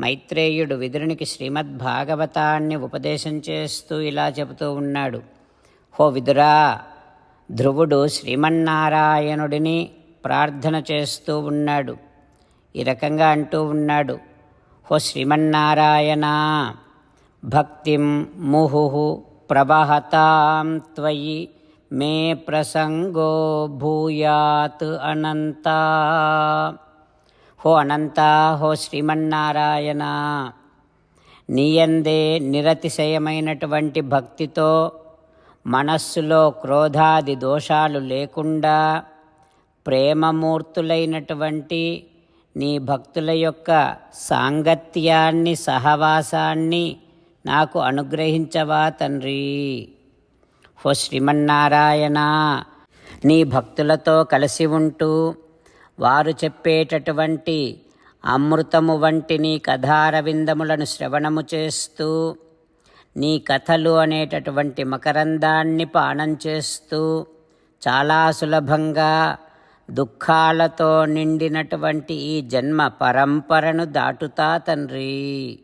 మైత్రేయుడు విదురునికి శ్రీమద్భాగవతాన్ని ఉపదేశం చేస్తూ ఇలా చెబుతూ ఉన్నాడు. హో విదురా ధ్రువుడు శ్రీమన్నారాయణుడిని ప్రార్థన చేస్తూ ఉన్నాడు. ఈ రకంగా అంటూ ఉన్నాడు. హో శ్రీమన్నారాయణ భక్తిం ముహు ప్రవహతాం త్వయి మే ప్రసంగో భూయాత్ అనంతా. హో అనంత హో శ్రీమన్నారాయణ. నీయందే నిరతిశయమైనటువంటి భక్తితో మనస్సులో క్రోధాది దోషాలు లేకుండా ప్రేమమూర్తులైనటువంటి నీ భక్తుల యొక్క సాంగత్యాన్ని సహవాసాన్ని నాకు అనుగ్రహించవా తండ్రి. హో శ్రీమన్నారాయణ నీ భక్తులతో కలిసి ఉంటూ వారు చెప్పేటటువంటి అమృతము వంటి నీ కథారవిందములను శ్రవణము చేస్తూ నీ కథలు అనేటటువంటి మకరందాన్ని పానం చేస్తూ చాలా సులభంగా దుఃఖాలతో నిండినటువంటి ఈ జన్మ పరంపరను దాటుతా తండ్రి.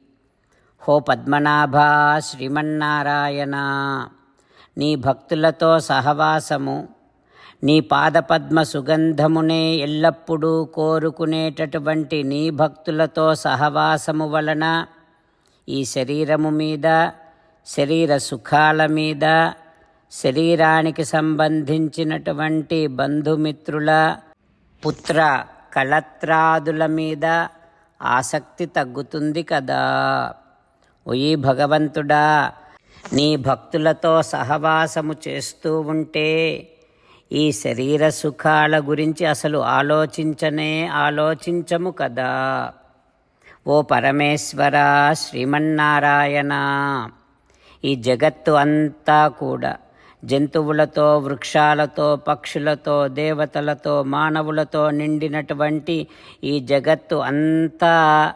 హో పద్మనాభ శ్రీమన్నారాయణ నీ భక్తులతో సహవాసము నీ పాదపద్మ సుగంధమునే ఎల్లప్పుడూ కోరుకునేటటువంటి నీ భక్తులతో సహవాసము వలన ఈ శరీరము మీద శరీర సుఖాల మీద శరీరానికి సంబంధించినటువంటి బంధుమిత్రుల పుత్ర కళత్రాదుల మీద ఆసక్తి తగ్గుతుంది కదా. ఓయి భగవంతుడా నీ భక్తులతో సహవాసము చేస్తూ ఉంటే ఈ శరీర సుఖాల గురించి అసలు ఆలోచించనే ఆలోచించము కదా. ఓ పరమేశ్వర శ్రీమన్నారాయణ ఈ జగత్తు అంతా కూడా జంతువులతో వృక్షాలతో పక్షులతో దేవతలతో మానవులతో నిండినటువంటి ఈ జగత్తు అంతా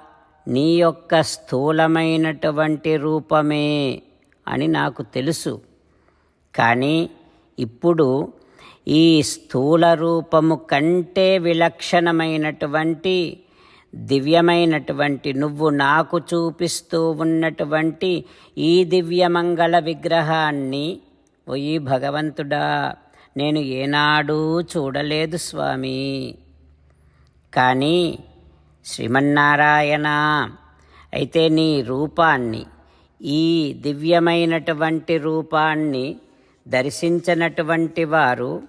నీ యొక్క స్థూలమైనటువంటి రూపమే అని నాకు తెలుసు. కానీ ఇప్పుడు ఈ స్థూల రూపము కంటే విలక్షణమైనటువంటి దివ్యమైనటువంటి నువ్వు నాకు చూపిస్తూ ఉన్నటువంటి ఈ దివ్యమంగళ విగ్రహాన్ని ఓయి భగవంతుడా నేను ఏనాడూ చూడలేదు స్వామి. కానీ శ్రీమన్నారాయణ అయితే నీ రూపాన్ని ఈ దివ్యమైనటువంటి రూపాన్ని దర్శించినటువంటి వారు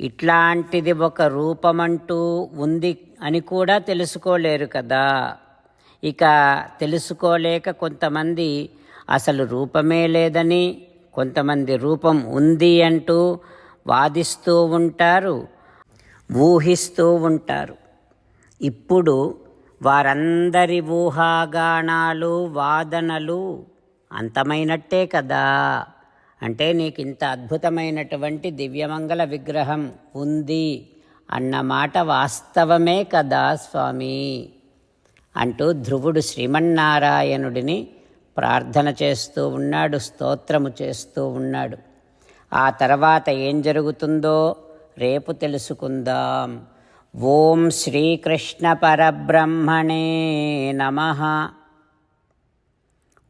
ఇట్లాంటిది ఒక రూపమంటూ ఉంది అని కూడా తెలుసుకోలేరు కదా. ఇక తెలుసుకోలేక కొంతమంది అసలు రూపమే లేదని కొంతమంది రూపం ఉంది అంటూ వాదిస్తూ ఉంటారు ఊహిస్తూ ఉంటారు. ఇప్పుడు వారందరి ఊహాగానాలు వాదనలు అంతమైనట్టే కదా. అంటే నీకు ఇంత అద్భుతమైనటువంటి దివ్యమంగళ విగ్రహం ఉంది అన్న మాట వాస్తవమే కదా స్వామి? అంటూ ధ్రువుడు శ్రీమన్నారాయణుడిని ప్రార్థన చేస్తూ ఉన్నాడు స్తోత్రము చేస్తూ ఉన్నాడు. ఆ తర్వాత ఏం జరుగుతుందో రేపు తెలుసుకుందాం. ఓం శ్రీకృష్ణ పరబ్రహ్మణే నమ.